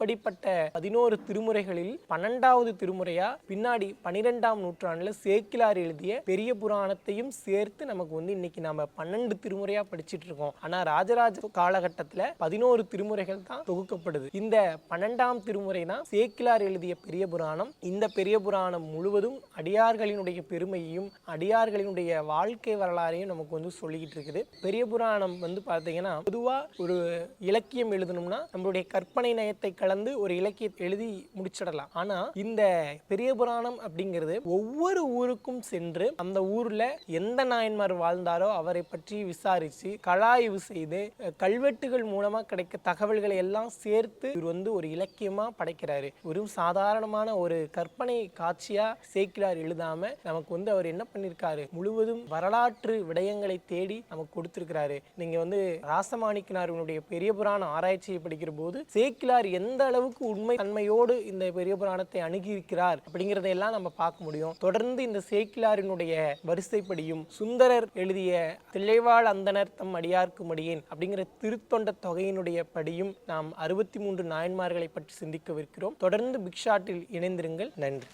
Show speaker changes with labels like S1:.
S1: அப்படிப்பட்ட பதினோரு திருமுறைகளில் பன்னெண்டாவது திருமுறையா பின்னாடி பனிரெண்டாம் நூற்றாண்டுல சேக்கிலார் எழுதிய பெரிய புராணத்தையும் சேர்த்து நமக்கு வந்து இன்னைக்கு நாம பன்னெண்டு திருமுறையா படிச்சிட்டு இருக்கோம். ஆனா ராஜராஜ காலகட்டத்துல பதினோரு திருமுறைகள் தான் தொகுக்கப்படுது. இந்த பன்னெண்டாம் திருமுறை தான் சேக்கிலார் எழுதிய பெரிய புராணம். இந்த பெரிய புராணம் முழுவதும் அடியார்களினுடைய பெருமையையும் அடியார்களினுடைய வாழ்க்கை வரலாறையும் நமக்கு வந்து சொல்லிக்கிட்டு இருக்குது. பெரிய புராணம் வந்து பார்த்தீங்கன்னா பொதுவா ஒரு இலக்கியம் எழுதணும்னா நம்மளுடைய கற்பனை நயத்தை கலந்து ஒரு இலக்கியத்தை எழுதி முடிச்சிடலாம். ஆனா இந்த பெரிய புராணம் அப்படிங்கிறது ஒவ்வொரு ஊருக்கும் சென்று அந்த ஊர்ல எந்த நாயன்மார் வாழ்ந்தாரோ அவரை பற்றி விசாரிச்சு கலாய்வு செய்து கல்வெட்டுகள் மூலமா கிடைக்க தகவல்களை எல்லாம் சேர்த்து இவர் வந்து ஒரு இலக்கியமா படைக்கிறாரு. ஒரு சாதாரணமான ஒரு கற்பனை காட்சியா சேக்கிலார் எழுதாம நமக்கு வந்து அவர் என்ன பண்ணியிருக்காரு முழுவதும் வரலாற்று விடயங்களை தேடி நமக்கு கொடுத்திருக்கிறாரு. நீங்க வந்து ராசமாணிக்கனாருடைய பெரிய புராண ஆராய்ச்சியை படிக்கிற போது சேக்கிலார் எந்த அளவுக்கு உண்மை தன்மையோடு இந்த பெரிய புராணத்தை அணுகியிருக்கிறார் அப்படிங்கிறதையெல்லாம் நம்ம பார்க்க முடியும். தொடர்ந்து இந்த சேக்கிலாரினுடைய வரிசைப்படியும் சுந்தரர் எழுதிய திளைவாழ் அந்தனர் தம் அடியார்க்கும் அடியேன் அப்படிங்கிற திருத்தொண்ட தொகையினுடைய படியும் நாம் அறுபத்தி மூன்று நாயன்மார்களை பற்றி சிந்திக்கவிருக்கிறோம். தொடர்ந்து பிக்ஷாட்டில் இணைந்திருங்கள். நன்றி.